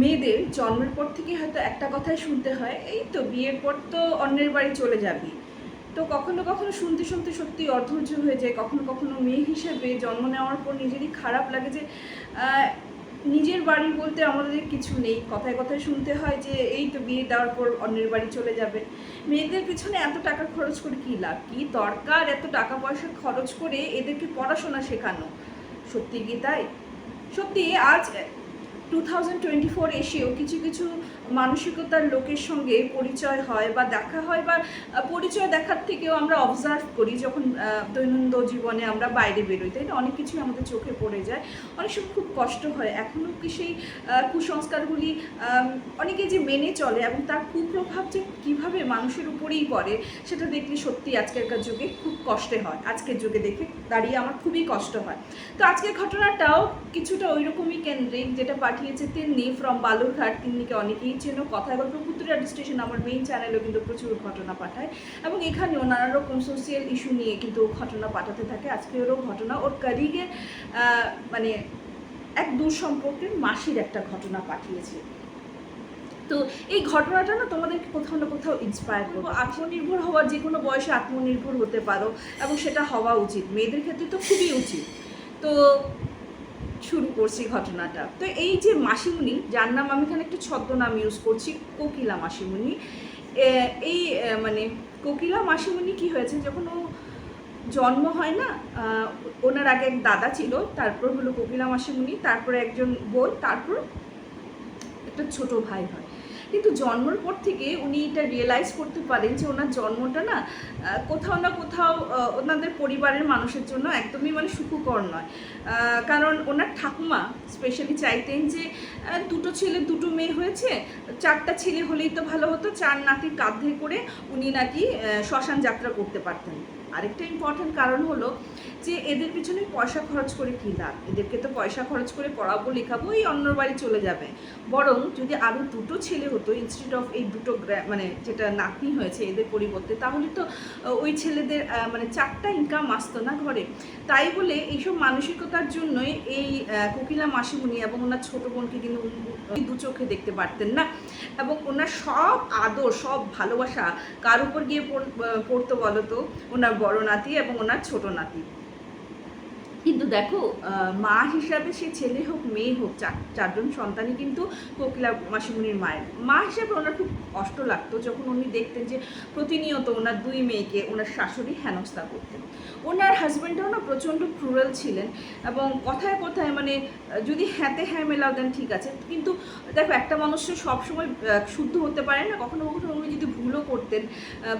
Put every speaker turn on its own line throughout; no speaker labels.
মেয়েদের জন্মের পর থেকে হয়তো একটা কথাই শুনতে হয়, এই তো বিয়ের পর তো অন্যের বাড়ি চলে যাবি। তো কখনো কখনো শুনতে শুনতে সত্যি অধৈর্য হয়ে যায়, কখনো কখনো মেয়ে হিসেবে জন্ম নেওয়ার পর নিজেরই খারাপ লাগে যে নিজের বাড়ি বলতে আমাদের কিছু নেই, কথায় কথায় শুনতে হয় যে, এই তো বিয়ে দেওয়ার পর অন্যের বাড়ি চলে যাবে। মেয়েদের পিছনে এত টাকা খরচ করে কী লাভ? কী দরকার এত টাকা পয়সা খরচ করে এদেরকে পড়াশোনা শেখানো? সত্যি কি তাই? সত্যি আজ টু থাউজেন্ড টোয়েন্টি ফোর এসেও কিছু কিছু মানসিকতার লোকের সঙ্গে পরিচয় হয় বা দেখা হয় বা পরিচয় দেখার থেকেও আমরা অবজার্ভ করি যখন দৈনন্দিন জীবনে আমরা বাইরে বেরোই, তাই না? অনেক কিছুই আমাদের চোখে পড়ে যায়। অনেক সময় খুব কষ্ট হয়। এখনও কি সেই কুসংস্কারগুলি অনেকে যে মেনে চলে এবং তার কুপ্রভাব যে কীভাবে মানুষের উপরেই পড়ে, সেটা দেখলে সত্যি আজকেরকার যুগে খুব কষ্টে হয়। আজকের যুগে দেখে দাঁড়িয়ে আমার খুবই কষ্ট হয়। তো আজকের ঘটনাটাও কিছুটা ওই রকমই কেন্দ্রিক, যেটা পাঠিয়েছে তিন্নি ফ্রম বালুরঘাট, তিন্নিকে অনেকেই চেনো কথায় গল্প পুত্রিয়া স্টেশন আমার মেইন চ্যানেলেও কিন্তু প্রচুর ঘটনা পাঠায়। এবং এখানেও নানা রকম সোশিয়াল ইস্যু নিয়ে কিন্তু ঘটনা পাঠাতে থাকে। আজকে ওরও ঘটনা, ওর কারিগের মানে এক দূর সম্পর্কের মাসির একটা ঘটনা পাঠিয়েছে। তো এই ঘটনাটা না তোমাদেরকে কোথাও না কোথাও ইন্সপায়ার করব। আত্মনির্ভর হওয়া যে কোনো বয়সে আত্মনির্ভর হতে পারো, এবং সেটা হওয়া উচিত। মেয়েদের ক্ষেত্রে তো খুবই উচিত। তো শুরু করছি ঘটনাটা। তো এই যে মাসিমুনি যার নাম আমি এখানে একটু ছদ্মনাম ইউজ করছি, কোকিলা মাসিমুনি এই মানে কোকিলা মাসিমুনি কি হয়েছে, যখন ও জন্ম হয় না ওনার আগে এক দাদা ছিল, তারপর হলো কোকিলা মাসিমুনি তারপর একজন বোন তারপর একটা ছোট ভাই হয়। কিন্তু জন্মর পর থেকে উনি এটা রিয়েলাইজ করতে পারেন যে ওনার জন্মটা না কোথাও না কোথাও ওনাদের পরিবারের মানুষের জন্য একদমই মানে সুখকর নয়। কারণ ওনার ঠাকুমা স্পেশালি চাইতেন যে দুটো ছেলে, দুটো মেয়ে হয়েছে। চারটা ছেলে হলেই তো ভালো হতো, চার নাতির কাঁধে করে উনি নাকি শ্মশান যাত্রা করতে পারতেন। আরেকটা ইম্পর্টেন্ট কারণ হলো যে এদের পিছনে পয়সা খরচ করে কী লাভ? এদেরকে তো পয়সা খরচ করে পড়াবো, লেখাবো, এই অন্যর বাড়ি চলে যাবে। বরং যদি আরও দুটো ছেলে হতো ইনস্টিটিউট অফ এই দুটো মানে যেটা নাতনি হয়েছে এদের পরিবর্তে, তাহলে তো ওই ছেলেদের মানে চারটা ইনকাম আসতো না ঘরে। তাই বলে এইসব মানসিকতার জন্যই এই কোকিলা মাসিমণি এবং ওনার ছোটো বোনকে উনি দু চোখে দেখতে পারতেন না। এবং ওনার সব আদর, সব ভালোবাসা কার উপর গিয়ে পড়তো বলতো? ওনার বড় নাতি এবং ওনার ছোট নাতি। কিন্তু দেখো মা হিসাবে সে ছেলে হোক, মেয়ে হোক চার চারজন সন্তানই কিন্তু কোকিলা মাসিমণির মায়ের। মা হিসাবে ওনার খুব কষ্ট লাগতো যখন উনি দেখতেন যে প্রতিনিয়ত ওনার দুই মেয়েকে ওনার শাশুড়ি হেনস্থা করতেন। ওনার হাজব্যান্ডও না প্রচণ্ড ক্রুরাল ছিলেন এবং কথায় কথায় মানে যদি হ্যাঁতে হ্যাঁ মেলাও দেন, ঠিক আছে। কিন্তু দেখো, একটা মানুষের সবসময় শুদ্ধ হতে পারে না। কখনো কখনো উনি যদি ভুলও করতেন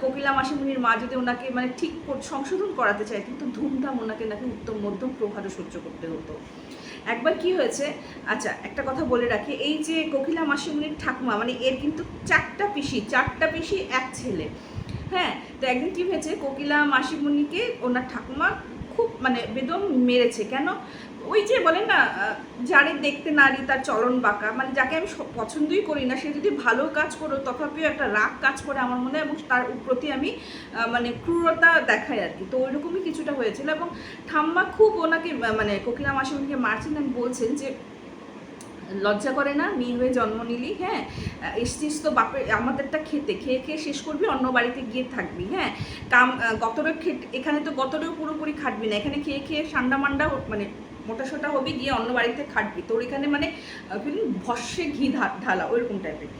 কোকিলা মাসিমণির মা যদি ওনাকে মানে ঠিক সংশোধন করাতে চাইতেন তো ধুমধাম ওনাকে নাকি উত্তম মধ্যম প্রহারও সহ্য করতে হতো। একবার কি হয়েছে আচ্ছা একটা কথা বলে রাখি, এই যে কোকিলা মাসিমণির ঠাকুমা মানে এর কিন্তু চারটা পিসি চারটা পিসি, এক ছেলে। হ্যাঁ তো একদিন কী হয়েছে, কোকিলা মাসিমণিকে ওনার ঠাকুমা খুব মানে বেদম মেরেছে। কেন? ওই যে বলেন না যারে দেখতে নারী তার চলন বাঁকা মানে যাকে আমি পছন্দই করি না, সে যদি ভালো কাজ করো, তথাপিও একটা রাগ কাজ করে আমার মনে হয়, এবং তার প্রতি আমি মানে ক্রূরতা দেখাই আর কি। তো ওইরকমই কিছুটা হয়েছিল, এবং ঠাম্মা খুব ওনাকে মানে কোকিলা মাসিমণিকে মারছেন এবং বলছেন যে, লজ্জা করে না মেয়ে হয়ে জন্ম নিলি হ্যাঁ? এসছিস তো বাপে আমাদেরটা খেতে, খেয়ে খেয়ে শেষ করবি, অন্য বাড়িতে গিয়ে থাকবি হ্যাঁ? কাম খেট এখানে তো গতরেও পুরোপুরি খাটবি না, এখানে খেয়ে খেয়ে ঠান্ডা মান্ডা মানে মোটা সোটা হবি গিয়ে অন্য বাড়িতে খাটবি। তোর এখানে মানে ভস্যে ঘি ঢালা, ওইরকম টাইপের।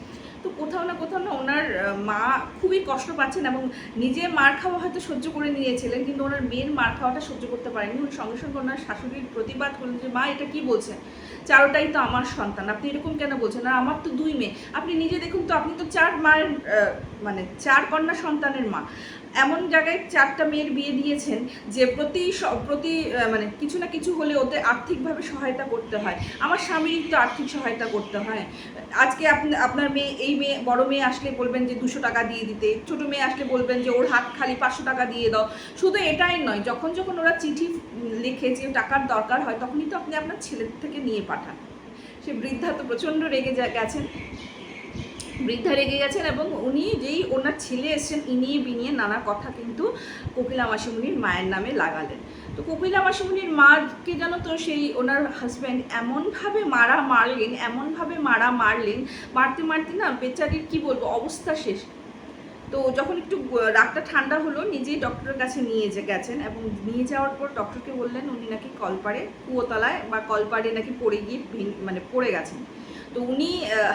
তো কোথাও না কোথাও না ওনার মা খুবই কষ্ট পাচ্ছেন এবং নিজে মার খাওয়া হয়তো সহ্য করে নিয়েছিলেন, কিন্তু ওনার মেয়ের মার খাওয়াটা সহ্য করতে পারেনি উনি সঙ্গে সঙ্গে ওনার শাশুড়ির প্রতিবাদ করলেন যে, মা, এটা কি বলছেন? চারোটাই তো আমার সন্তান, আপনি এরকম কেন বলছেন? আর আমার তো দুই মেয়ে। আপনি নিজে দেখুন তো, আপনি তো চার মায়ের মানে চার কন্যা সন্তানের মা। এমন জায়গায় চারটা মেয়ের বিয়ে দিয়েছেন যে প্রতি প্রতি মানে কিছু না কিছু হলে ওদের আর্থিকভাবে সহায়তা করতে হয়। আমার স্বামীর তো আর্থিক সহায়তা করতে হয়। আজকে আপনি, আপনার মেয়ে, এই মেয়ে, বড় মেয়ে আসলে বলবেন যে দুশো টাকা দিয়ে দিতে, ছোট মেয়ে আসলে বলবেন যে ওর হাত খালি পাঁচশো টাকা দিয়ে দাও। শুধু এটাই নয়, যখন যখন ওরা চিঠি লিখে যে টাকার দরকার হয়, তখনই তো আপনি আপনার ছেলের থেকে নিয়ে পাঠান। সে বৃদ্ধা তো প্রচণ্ড রেগে গেছেন। বৃদ্ধা রেগে গেছেন এবং উনি যেই ওনার ছেলে এসেছেন ইনিয়ে বিনিয়ে নানা কথা কিন্তু কোকিলা মাসিমণির মায়ের নামে লাগালেন। তো কোকিলা মাসিমণির মাকে জানো তো সেই ওনার হাজব্যান্ড এমনভাবে মারা মারলেন, এমনভাবে মারা মারলেন, মারতে মারতে না বেচারির কি বলব, অবস্থা শেষ। তো যখন একটু রাগটা ঠান্ডা হলো, নিজেই ডক্টরের কাছে নিয়ে যে গেছেন এবং নিয়ে যাওয়ার পর ডক্টরকে বললেন, উনি নাকি কলপাড়ে কুয়োতলায় বা কলপাড়ে নাকি পড়ে গিয়ে মানে পড়ে গেছেন। তো উনি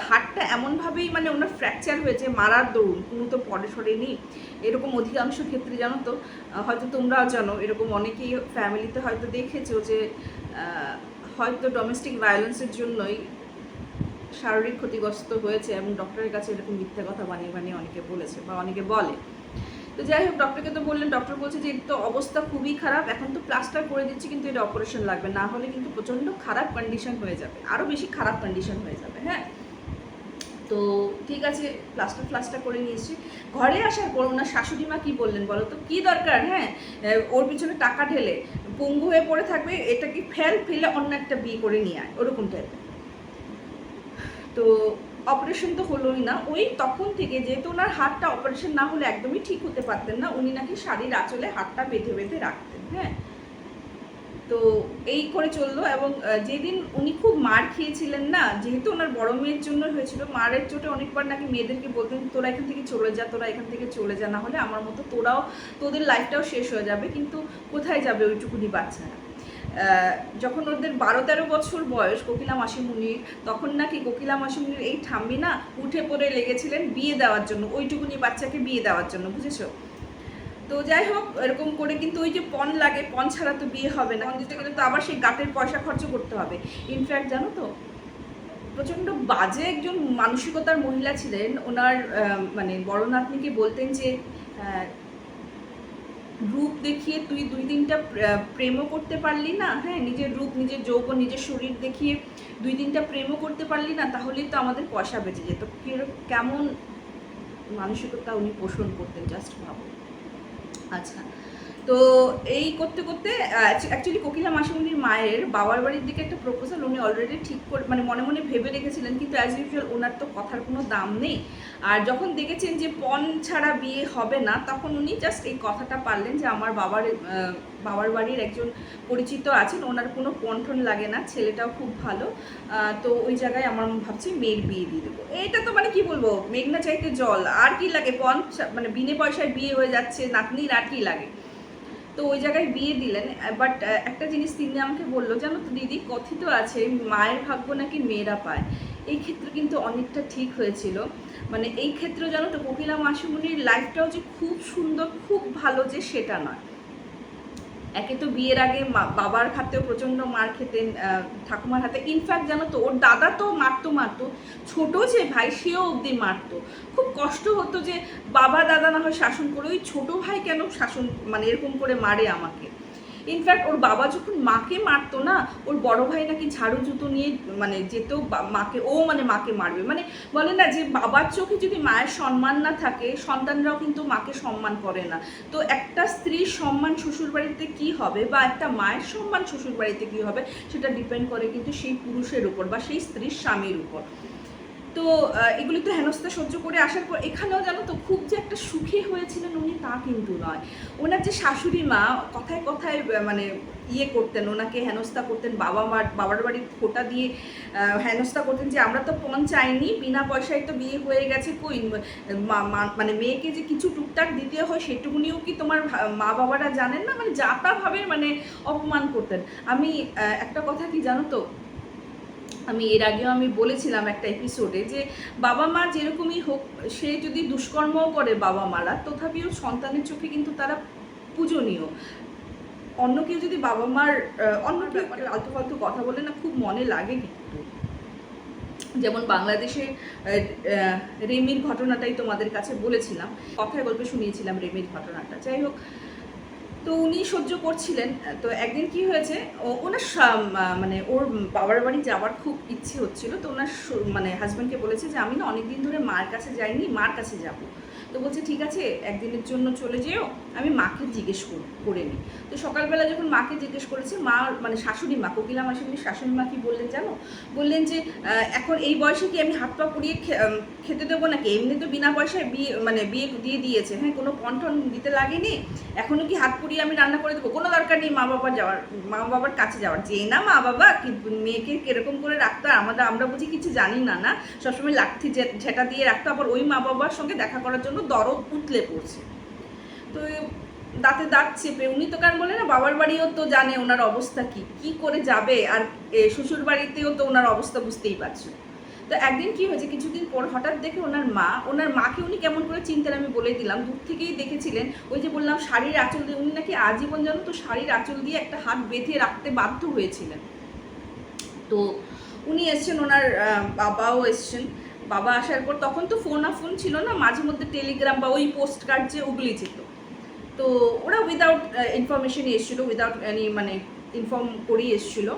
হাতটা এমনভাবেই মানে ওনার ফ্র্যাকচার হয়েছে, মারার দরুন। কোনো তো পরে সরেনি। এরকম অধিকাংশ ক্ষেত্রে জানো তো হয়তো তোমরাও জানো, এরকম অনেকেই ফ্যামিলিতে হয়তো দেখেছ যে হয়তো ডোমেস্টিক ভায়োলেন্সের জন্যই শারীরিক ক্ষতিগ্রস্ত হয়েছে এবং ডক্টরের কাছে এরকম মিথ্যা কথা বানিয়ে বানিয়ে অনেকে বলেছে বা অনেকে বলে। তো যাই হোক ডক্টরকে তো বললেন ডক্টর বলছে যে তো অবস্থা খুবই খারাপ, এখন তো প্লাস্টার করে দিচ্ছি, কিন্তু এটা অপারেশন লাগবে। না হলে কিন্তু প্রচণ্ড খারাপ কন্ডিশন হয়ে যাবে আরও বেশি খারাপ কন্ডিশন হয়ে যাবে হ্যাঁ? তো ঠিক আছে প্লাস্টার প্লাস্টার করে নিয়েছি ঘরে আসার পর ওনার শাশুড়ি মা কী বললেন বলো তো? কী দরকার হ্যাঁ? ওর পিছনে টাকা ঢেলে, পঙ্গু হয়ে পড়ে থাকবে, এটাকে ফেল ফেলে অন্য একটা বিয়ে করে নিয়ে আয়, ওরকম টাইপের তো অপারেশন তো হলোই না। ওই তখন থেকে যেহেতু ওনার হাতটা অপারেশন না হলে একদমই ঠিক হতে পারতেন না, উনি নাকি শাড়ির আঁচলে হাতটা বেঁধে বেঁধে রাখতেন হ্যাঁ। তো এই করে চলল এবং যেদিন উনি খুব মার খেয়েছিলেন না, যেহেতু ওনার বড় মেয়ের জন্য হয়েছিল, মারের চোটে অনেকবার নাকি মেয়েদেরকে বলতেন, তোরা এখান থেকে চলে যা, তোরা এখান থেকে চলে যা, না হলে আমার মতো তোরাও, তোদের লাইফটাও শেষ হয়ে যাবে, কিন্তু কোথায় যাবে ওইটুকুনি বাচ্চারা? যখন ওদের বারো তেরো বছর বয়স কোকিলা মাসিমুনির তখন নাকি কোকিলা মাসিমুনির এই ঠাম্মি না উঠে পড়ে লেগেছিলেন বিয়ে দেওয়ার জন্য, ওইটুকুনি বাচ্চাকে বিয়ে দেওয়ার জন্য, বুঝেছ? তো যাই হোক, এরকম করে কিন্তু ওই যে পণ লাগে, পণ ছাড়া তো বিয়ে হবে না। পণ দিতে গেলে তো আবার সেই গাটের পয়সা খরচ করতে হবে। ইনফ্যাক্ট জানো তো, প্রচণ্ড বাজে একজন মানসিকতার মহিলা ছিলেন। ওনার মানে বড় নাতনিকে বলতেন যে রূপ দেখিয়ে তুই দুই দিনটা প্রে- প্রেমও করতে পারলি না হ্যাঁ? নিজের রূপ, নিজের যৌবন, নিজের শরীর দেখিয়ে দুই দিনটা প্রেমও করতে পারলি না, তাহলেই তো আমাদের পয়সা বেঁচে যেত। কেমন মানসিকতা উনি পোষণ করতেন জাস্ট ভাবো আচ্ছা তো এই করতে করতে অ্যাকচুয়ালি কোকিলা মাসিমণির মায়ের বাবার বাড়ির দিকে একটা প্রপোজাল উনি অলরেডি ঠিক করে মানে মনে মনে ভেবে রেখেছিলেন কিন্তু অ্যাজ ইউজুয়াল ওনার তো কথার কোনো দাম নেই। আর যখন দেখেছেন যে পণ ছাড়া বিয়ে হবে না, তখন উনি জাস্ট এই কথাটা পারলেন যে আমার বাবার বাবার বাড়ির একজন পরিচিত আছেন, ওনার কোনো পন্ঠন লাগে না, ছেলেটাও খুব ভালো। তো ওই জায়গায় আমার ভাবছি মেয়ের বিয়ে দিয়ে দেবো। এটা তো মানে কি বলব, মেঘনা চাইতে জল, আর কি লাগে? পণ মানে বিনে পয়সায় বিয়ে হয়ে যাচ্ছে, নাতনির আর কি লাগে? তো ওই জায়গায় বিয়ে দিলেন বাট একটা জিনিস তিনি আমাকে বলল, জানো তো দিদি, কথিত আছে মায়ের ভাগ্য নাকি মেয়েরা পায়? এই ক্ষেত্রে কিন্তু অনেকটা ঠিক হয়েছিল। মানে এই ক্ষেত্রে জানো তো কোকিলা মাসিমণির লাইফটাও যে খুব সুন্দর, খুব ভালো যে সেটা নয়। একে তো বিয়ের আগে বাবার হাতেও প্রচণ্ড মার খেতেন ঠাকুমার হাতে। ইনফ্যাক্ট জানো তো, ওর দাদা তো মারতো মারতো, ছোট যে ভাই, সেও অবধি মারতো। খুব কষ্ট হতো যে বাবা, দাদা না হয় শাসন করে, ওই ছোটো ভাই কেন শাসন মানে এরকম করে মারে আমাকে? ইনফ্যাক্ট ওর বাবা যখন মাকে মারতো না, ওর বড় ভাই নাকি ঝাড়ু জুতো নিয়ে মানে যেত মাকে, ও মানে মাকে মারবে। মানে বলে না যে বাবার চোখে যদি মায়ের সম্মান না থাকে, সন্তানরাও কিন্তু মাকে সম্মান করে না। তো একটা স্ত্রীর সম্মান শ্বশুর বাড়িতে কি হবে, বা একটা মায়ের সম্মান শ্বশুর বাড়িতে কি হবে, সেটা ডিপেন্ড করে কিন্তু সেই পুরুষের উপর বা সেই স্ত্রীর স্বামীর উপর। তো এগুলি তো হেনস্থা সহ্য করে আসার পর এখানেও জানো তো খুব যে একটা সুখী হয়েছিলেন উনি তা কিন্তু নয়। ওনার যে শাশুড়ি মা কথায় কথায় মানে ইয়ে করতেন, ওনাকে হেনস্থা করতেন, বাবা মার, বাবার বাড়ির ফোটা দিয়ে হেনস্থা করতেন যে আমরা তো পণ চাইনি, বিনা পয়সায় তো বিয়ে হয়ে গেছে কই? মানে মেয়েকে যে কিছু টুকটাক দিতে হয় সেটুকুনিও কি তোমার মা বাবারা জানেন না? মানে যাতাভাবে মানে অপমান করতেন। আমি একটা কথা কি জানো তো আমি, এর আগেও আমি বলেছিলাম একটা এপিসোডে যে বাবা মা যেরকমই হোক, সে যদি দুষ্কর্মও করে বাবা মারা, তথাপিও সন্তানের চোখে কিন্তু তারা পূজনীয়। অন্য কেউ যদি বাবা মার অন্য আলতু ফালতু কথা বলে না, খুব মনে লাগে কিন্তু। যেমন বাংলাদেশে রেমির ঘটনাটাই তোমাদের কাছে বলেছিলাম, কথায় গল্পে শুনিয়েছিলাম রেমির ঘটনাটা। যাই হোক তো উনি সহ্য করছিলেন। তো একদিন কি হয়েছে ওনার মানে ওর বাবার বাড়ি যাওয়ার খুব ইচ্ছে হচ্ছিল। তো ওনার মানে হাজব্যান্ডকে বলেছে যে, আমি না অনেকদিন ধরে মার কাছে যাইনি, মার কাছে যাব। তো বলছে, ঠিক আছে, একদিনের জন্য চলে যেও, আমি মাকে জিজ্ঞেস কর- নিই। তো সকালবেলা যখন মাকে জিজ্ঞেস করেছে, মা মানে শাশুড়ি মা, কোকিলা মাসিমণি শাশুড়ি মা কি বললেন জানো? বললেন যে এখন এই বয়সে কি আমি হাত পা পুড়িয়ে খেতে দেবো নাকি? এমনি তো বিনা পয়সায় বিয়ে মানে বিয়ে দিয়ে দিয়েছে। হ্যাঁ কোনো পন্টন দিতে লাগেনি। এখনও কি হাত পুড়িয়ে আমি রান্না করে দেবো? কোনো দরকার নেই মা বাবার যাওয়ার, মা বাবার কাছে যাওয়ার। যে না মা বাবা মেয়েকে কীরকম করে রাখতো আমাদের, আমরা বুঝি কিছু জানি না না। সবসময় লাঠি ঝেঁটা দিয়ে রাখতো, আবার ওই মা বাবার সঙ্গে দেখা করার জন্য দরদ উতলে পড়ছে। তো দাঁতে দাঁত চেপে, উনি তো কারণ বলে না, বাবার বাড়িও তো জানে ওনার অবস্থা কি কি করে যাবে, আর শ্বশুর বাড়িতেও তো ওনার অবস্থা বুঝতেই পারছ। তো একদিন কি হয়েছে, কিছুদিন পর হঠাৎ দেখে ওনার মা, ওনার মাকে উনি কেমন করে চিনতেন আমি বলে দিলাম, দূর থেকেই দেখেছিলেন, ওই যে বললাম শাড়ির আঁচল দিয়ে, উনি নাকি আজীবন যেন তো শাড়ির আঁচল দিয়ে একটা হাত বেঁধে রাখতে বাধ্য হয়েছিলেন। তো উনি এসছেন ওনার বাবাও এসছেন বাবা আসার পর তখন তো ফোন আ ফোন ছিল না, মাঝে মধ্যে টেলিগ্রাম বা ওই পোস্ট কার্ড যে ওগুলি যেত তো ওরা উইদাউট ইনফরমেশনই এসেছিল উইদাউট এনি মানে ইনফর্ম করেই এসেছিল।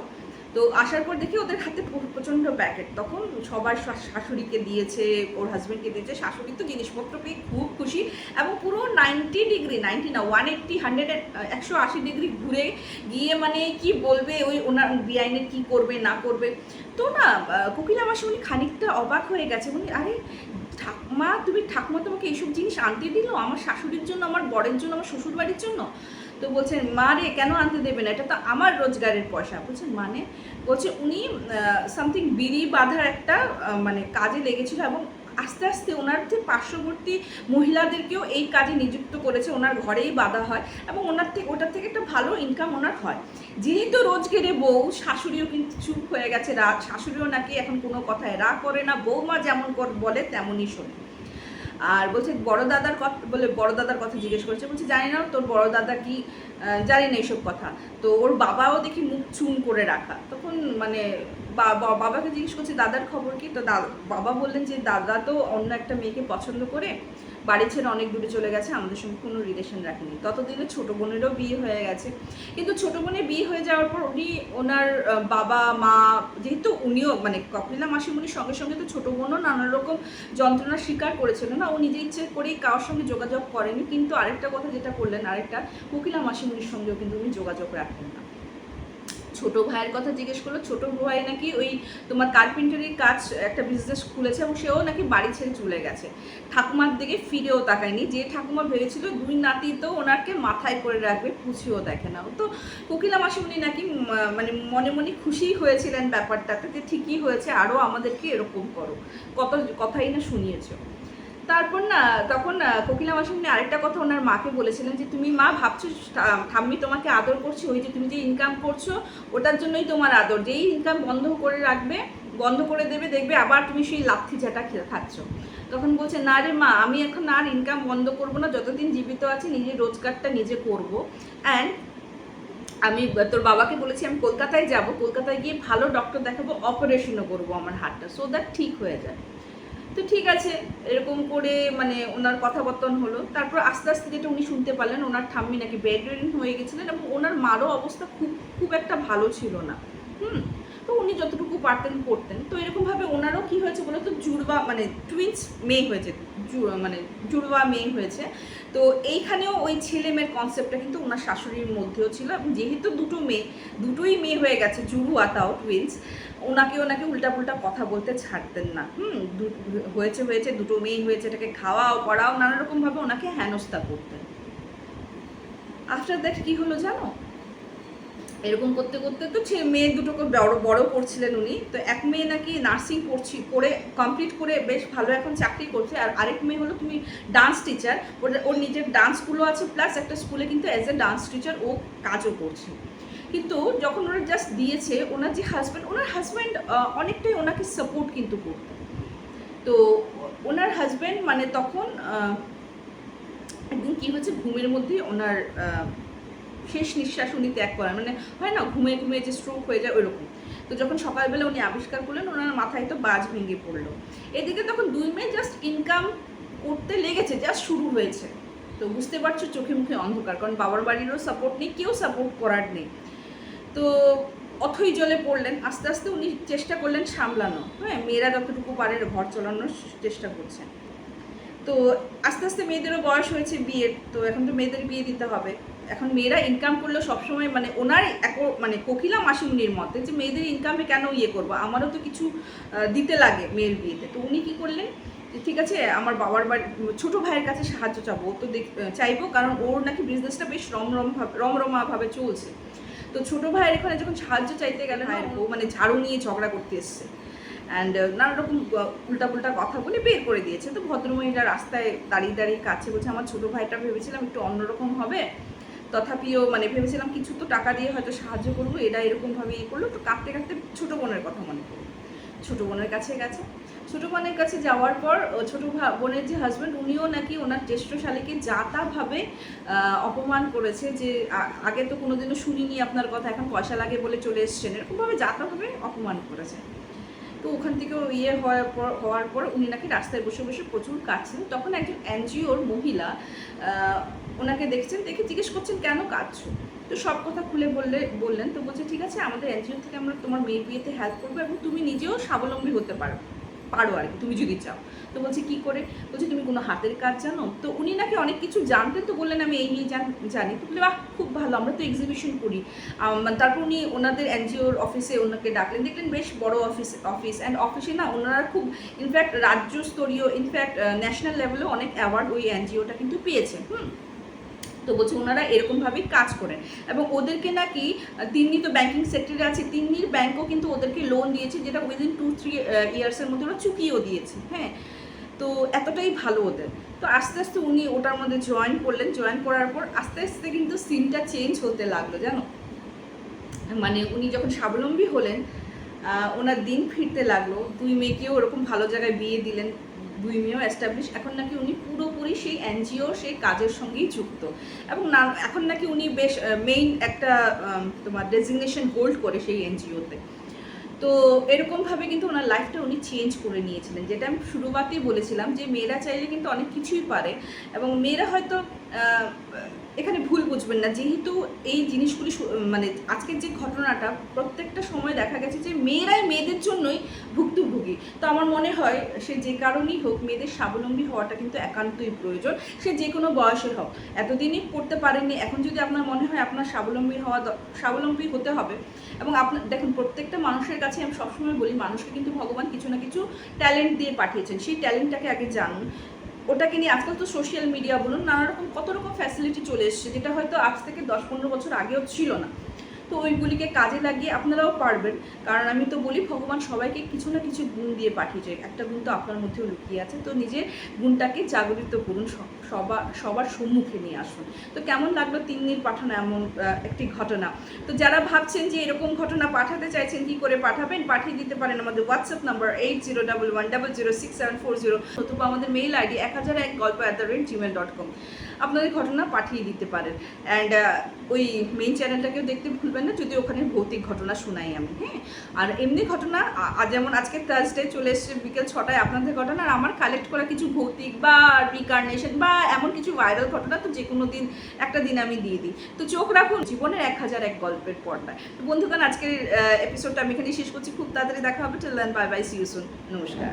তো আসার পর দেখি ওদের হাতে প্রচণ্ড প্যাকেট তখন সবার শাশুড়িকে দিয়েছে, ওর হাজব্যান্ডকে দিয়েছে, শাশুড়ি তো জিনিসপত্র পেয়ে খুব খুশি এবং পুরো নাইনটি ডিগ্রি নাইনটি না ওয়ান এইট্টি হান্ড্রেড একশো আশি ডিগ্রি ঘুরে গিয়ে মানে কি বলবে, ওই ওনার বিআইনের কি করবে, না করবে। না কোকিল আমার সঙ্গে খানিকটা অবাক হয়ে গেছে। উনি আরে, ঠাকমা, তুমি ঠাকমা তোমাকে এইসব জিনিস আনতে দিল? আমার শাশুড়ির জন্য, আমার বরের জন্য, আমার শ্বশুর বাড়ির জন্য? তো বলছেন মা রে, কেন আনতে দেবে না? এটা তো আমার রোজগারের পয়সা। বলছেন মানে? বলছে, উনি সামথিং বিড়ি বাঁধার একটা মানে কাজে লেগেছিল এবং আস্তে আস্তে ওনার যে পার্শ্ববর্তী মহিলাদেরকেও এই কাজে নিযুক্ত করেছে, ওনার ঘরেই বাঁধা হয় এবং ওনার থেকে, ওটার থেকে একটা ভালো ইনকাম ওনার হয়। যেহেতু রোজগেরে বউ, শাশুড়িও কিন্তু চুপ হয়ে গেছে রাগ শাশুড়িও নাকি এখন কোনো কথায় রাগ করে না বৌমা যেমন বলে তেমনই শোনে। আর বলছে, বড় দাদার কথা বলে, বড় দাদার কথা জিজ্ঞেস করছে। বলছে, জানি না, তোর বড় দাদা কি জানি না এইসব কথা। তো ওর বাবাও দেখি মুখ চুন করে রাখা। তখন মানে বাবাকে জিজ্ঞেস করছে, দাদার খবর কি? তো বাবা বললেন যে, দাদা তো অন্য একটা মেয়েকে পছন্দ করে বাড়ি ছেড়ে অনেক দূরে চলে গেছে, আমাদের সঙ্গে কোনো রিলেশন রাখেনি। ততদিনে ছোটো বোনেরও বিয়ে হয়ে গেছে। কিন্তু ছোটো বোনের বিয়ে হয়ে যাওয়ার পর উনি ওনার বাবা, মা, যেহেতু উনিও মানে কপিলা মাসিমণির সঙ্গে সঙ্গে তো ছোটো বোনও নানা রকম যন্ত্রণার স্বীকার করেছিল না, ও নিজে ইচ্ছে করেই কারোর সঙ্গে যোগাযোগ করেনি। কিন্তু আরেকটা কথা যেটা করলেন, আরেকটা কোকিলা মাসিমণির সঙ্গেও কিন্তু উনি যোগাযোগ রাখেন না। ছোট ভাইয়ের কথা জিজ্ঞেস করল, ছোট ভাই নাকি ওই তোমার কার্পেন্টারির কাজ একটা বিজনেস খুলেছে এবং সেও নাকি বাড়ি ছেড়ে চলে গেছে। ঠাকুমার দিকে ফিরেও তাকায়নি, যে ঠাকুমা ভেবেছিল দুই নাতি তো ওনাকে মাথায় করে রাখবে, পুছিও দেখে না। তো কোকিলা মাসিমণি নাকি মানে মনে মনে খুশি হয়েছিলেন ব্যাপারটাতে যে ঠিকই হয়েছে আরও আমাদেরকে এরকম করো। কত কথাই না শুনিয়েছো। তারপর না, তখন কোকিলা মাসিমণি আরেকটা কথা ওনার মাকে বলেছিলেন যে, তুমি মা ভাবছ ঠাম্মি তোমাকে আদর করছে, ওই যে তুমি যে ইনকাম করছ, ওটার জন্যই তোমার আদর। যেই ইনকাম বন্ধ করে রাখবে, বন্ধ করে দেবে, দেখবে আবার তুমি সেই ঝাঁটা খে- খাচ্ছ। তখন বলছে, না রে মা, আমি এখন আর ইনকাম বন্ধ করব না, যতদিন জীবিত আছি, নিজের রোজগারটা নিজে করব। অ্যান্ড আমি তোর বাবাকে বলেছি, আমি কলকাতায় যাব, কলকাতায় গিয়ে ভালো ডক্টর দেখাবো অপারেশনও করব আমার হাতটা। সো দ্যাট ঠিক হয়ে যায়। তো ঠিক আছে, এরকম করে মানে ওনার কথাবর্তন হলো। তারপর আস্তে আস্তে যেটা উনি শুনতে পারলেন, ওনার ঠাম্মি নাকি বেড হয়ে গেছিলেন এবং ওনার মারও অবস্থা খুব খুব একটা ভালো ছিল না। হুম? তো উনি যতটুকু পারতেন, করতেন। তো এরকমভাবে ওনারও কি হয়েছে বলতো? জুড়বা মানে টুইন্স মেয়ে হয়েছে। মানে জুড়বা মেয়ে হয়েছে। তো এইখানেও ওই ছেলে মেয়ের কনসেপ্টটা কিন্তু ওনার শাশুড়ির মধ্যেও ছিল এবং যেহেতু দুটো মেয়ে, দুটোই মেয়ে হয়ে গেছে, জুড়ুয়া তাও টুইন্স ওনাকে ওনাকে উল্টাপুল্টা কথা বলতে ছাড়তেন না। হুম হয়েছে হয়েছে, দুটো মেয়ে হয়েছে, এটাকে খাওয়াও, পড়াও নানা রকমভাবে ওনাকে হেনস্থা করতেন। আফটার দ্যাট কী হলো জানো? এরকম করতে করতে তো ছে মেয়ে দুটোকে বড় বড় করছিলেন উনি। তো এক মেয়ে নাকি নার্সিং পড়ছি পড়ে কমপ্লিট করে বেশ ভালো এখন চাকরি করছে। আর আরেক মেয়ে হলো তুমি ডান্স টিচার ওর ওর নিজের ডান্স স্কুলও আছে প্লাস একটা স্কুলে কিন্তু অ্যাজ এ ডান্স টিচার ও কাজও করছে। কিন্তু যখন ওরা জাস্ট দিয়েছে, ওনার যে হাজব্যান্ড ওনার হাজব্যান্ড অনেকটাই ওনাকে সাপোর্ট কিন্তু করতেন তো ওনার হাজব্যান্ড মানে তখন একদিন কী হয়েছে, ঘুমের মধ্যে ওনার শেষ নিঃশ্বাস উনি ত্যাগ করেন। মানে হয় না, ঘুমিয়ে ঘুমিয়ে যে স্ট্রোক হয়ে যায় ওইরকম। তো যখন সকালবেলা উনি আবিষ্কার করলেন, ওনার মাথায় তো বাজ ভেঙে পড়ল। এদিকে তখন দুই মেয়ে জাস্ট ইনকাম করতে লেগেছে জাস্ট শুরু হয়েছে। তো বুঝতে পারছ, চোখে মুখে অন্ধকার, কারণ বাবার বাড়িরও সাপোর্ট নেই, কেউ সাপোর্ট করার নেই। তো অথই জলে পড়লেন, আস্তে আস্তে উনি চেষ্টা করলেন সামলানো। হ্যাঁ মেয়েরা যতটুকু পারে ঘর চালানোর চেষ্টা করছেন। তো আস্তে আস্তে মেয়েদেরও বয়স হয়েছে বিয়ের, তো এখন তো মেয়েদের বিয়ে দিতে হবে। এখন মেয়েরা ইনকাম করলেও সবসময় মানে ওনার এক মানে কোকিলা মাসিমুনির মতে যে মেয়েদের ইনকামে কেন ইয়ে করব? আমারও তো কিছু দিতে লাগে মেয়ের বিয়েতে। তো উনি কী করলেন? যে ঠিক আছে আমার বাবার বাড়ি ছোটো ভাইয়ের কাছে সাহায্য চাবো। ও তো দেখ চাইব কারণ ওর নাকি বিজনেসটা বেশ রমরম ভাবে রমরমা চলছে। তো ছোটো ভাইয়ের এখানে যখন সাহায্য চাইতে গেলে ভাইয়ের বউ মানে ঝাড়ু নিয়ে ঝগড়া করতে এসছে। অ্যান্ড নানা রকম উল্টা পুল্টা কথা বলে বের করে দিয়েছে। তো ভদ্রমহিলা রাস্তায় দাঁড়িয়ে দাঁড়িয়ে কাছে বলছে আমার ছোটো ভাইটা ভেবেছিলাম একটু অন্যরকম হবে। তথাপিও মানে ভেবেছিলাম কিছু তো টাকা দিয়ে হয়তো সাহায্য করব এটা এরকমভাবে ইয়ে করল। তো কাঁদতে কাঁদতে ছোটো বোনের কথা মনে করল ছোটো বোনের কাছে গেছে। ছোটো বোনের কাছে যাওয়ার পর ছোটো বোনের যে হাজব্যান্ড উনিও নাকি ওনার জ্যেষ্ঠ শালীকে যা তাভাবে অপমান করেছে যে আগে তো কোনোদিনও শুনিনি আপনার কথা, এখন পয়সা লাগে বলে চলে এসছেন। এরকমভাবে যা তাভাবে অপমান করেছে। তো ওখান থেকে ইয়ে হওয়ার পর হওয়ার পর উনি নাকি রাস্তায় বসে বসে প্রচুর কাটছেন তখন একজন এনজিওর মহিলা ওনাকে দেখছেন, দেখে জিজ্ঞেস করছেন, কেন কাঁদছো? তো সব কথা খুলে বললে, বললেন, তো বলছে, ঠিক আছে, আমাদের এনজিও থেকে আমরা তোমার মেয়ের বিয়েতে হেল্প করব এবং তুমি নিজেও স্বাবলম্বী হতে পারো। পারো আর কি তুমি যদি চাও। তো বলছে কি করে? বলছে তুমি কোনো হাতের কাজ জানো? তো উনি নাকি অনেক কিছু জানতেন তো বললেন আমি এই নিয়ে জান- তো বলে বাহ খুব ভালো আমরা তো এক্সিবিশন করি। আম, তারপর উনি ওনাদের এনজিওর অফিসে ওনাকে ডাকলেন। দেখলেন বেশ বড় অফিস অফিস অ্যান্ড অফিসে না ওনারা খুব ইনফ্যাক্ট রাজ্যস্তরীয় ইনফ্যাক্ট ন্যাশনাল লেভেলেও অনেক অ্যাওয়ার্ড ওই এনজিওটা কিন্তু পেয়েছে হুম? তো বলছে ওনারা এরকমভাবেই কাজ করেন এবং ওদেরকে নাকি তিন্নি তো ব্যাংকিং সেক্টরে আছে, তিন্নির ব্যাংকও কিন্তু ওদেরকে লোন দিয়েছে, যেটা উইদিন টু থ্রি ইয়ার্সের মধ্যে ওরা চুকিয়েও দিয়েছে হ্যাঁ। তো এতটাই ভালো ওদের। তো আস্তে আস্তে উনি ওটার মধ্যে জয়েন করলেন জয়েন করার পর আস্তে আস্তে কিন্তু সিনটা চেঞ্জ হতে লাগল, জানো? মানে উনি যখন স্বাবলম্বী হলেন ওনার দিন ফিরতে লাগল, দুই মেয়েকেও ওরকম ভালো জায়গায় বিয়ে দিলেন দুই মেয়েও এস্টাবলিশ এখন নাকি উনি পুরোপুরি সেই এনজিও সেই কাজের সঙ্গেই যুক্ত। এবং না, এখন নাকি উনি বেশ মেইন একটা তোমার ডেজিগনেশন হোল্ড করে সেই এনজিওতে তো। এরকমভাবে কিন্তু ওনার লাইফটা উনি চেঞ্জ করে নিয়েছিলেন। যেটা আমি শুরুবাতেই বলেছিলাম যে, মেয়েরা চাইলে কিন্তু অনেক কিছুই পারে। এবং মেয়েরা হয়তো এখানে ভুল বুঝবেন না। যেহেতু এই জিনিসগুলি মানে আজকের যে ঘটনাটা, প্রত্যেকটা সময় দেখা গেছে যে মেয়েরাই মেয়েদের জন্যই ভুক্তভোগী। তো আমার মনে হয় সে যে কারণেই হোক, মেয়েদের স্বাবলম্বী হওয়াটা কিন্তু একান্তই প্রয়োজন। সে যে কোনো বয়সের হোক। এতদিনই করতে পারেননি। এখন যদি আপনার মনে হয় আপনার স্বাবলম্বী হওয়া স্বাবলম্বী হতে হবে এবং আপনার দেখুন, প্রত্যেকটা মানুষের কাছে আমি সবসময় বলি, মানুষকে কিন্তু ভগবান কিছু না কিছু ট্যালেন্ট দিয়ে পাঠিয়েছেন। সেই ট্যালেন্টটাকে আগে জানুন। ওটাকে নিয়ে আজকাল তো সোশ্যাল মিডিয়া বলুন নানা রকম কত রকম ফ্যাসিলিটি চলে এসছে, যেটা হয়তো আজ থেকে দশ পনেরো বছর আগেও ছিল না। তো ওইগুলিকে কাজে লাগিয়ে আপনারাও পারবেন। কারণ আমি তো বলি, ভগবান সবাইকে কিছু না কিছু গুণ দিয়ে পাঠিয়েছে। একটা গুণ তো আপনার মধ্যেও লুকিয়ে আছে। তো নিজের গুণটাকে জাগরিত করুন সবার সবার সম্মুখে নিয়ে আসুন। তো কেমন লাগল তিন দিন পাঠানো এমন একটি ঘটনা? তো যারা ভাবছেন যে এরকম ঘটনা পাঠাতে চাইছেন, কি করে পাঠাবেন, পাঠিয়ে দিতে পারেন আমাদের WhatsApp number eight zero double one double zero six seven four zero অথবা আমাদের মেইল আইডি এক হাজার এক গল্প at the rate Gmail dot com আপনাদের ঘটনা পাঠিয়ে দিতে পারেন। অ্যান্ড ওই মেইন চ্যানেলটাকেও দেখতে ভুলবেন না, যদি ওখানে ভৌতিক ঘটনা শোনাই আমি হ্যাঁ? আর এমনি ঘটনা যেমন আজকে থার্সডে চলে এসছে, বিকেল ছটায় আপনাদের ঘটনা, আর আমার কালেক্ট করা কিছু ভৌতিক বা রিকার্নেশন বা এমন কিছু ভাইরাল ঘটনা, তো যে কোনো দিন, একটা দিন আমি দিয়ে দিই। তো চোখ রাখুন, জীবনের এক হাজার এক গল্পের পর্দায়। তো বন্ধুগণ, আজকের এপিসোডটা আমি এখানে শেষ করছি। খুব তাড়াতাড়ি দেখা হবে। Tell bye bye see you soon নমস্কার।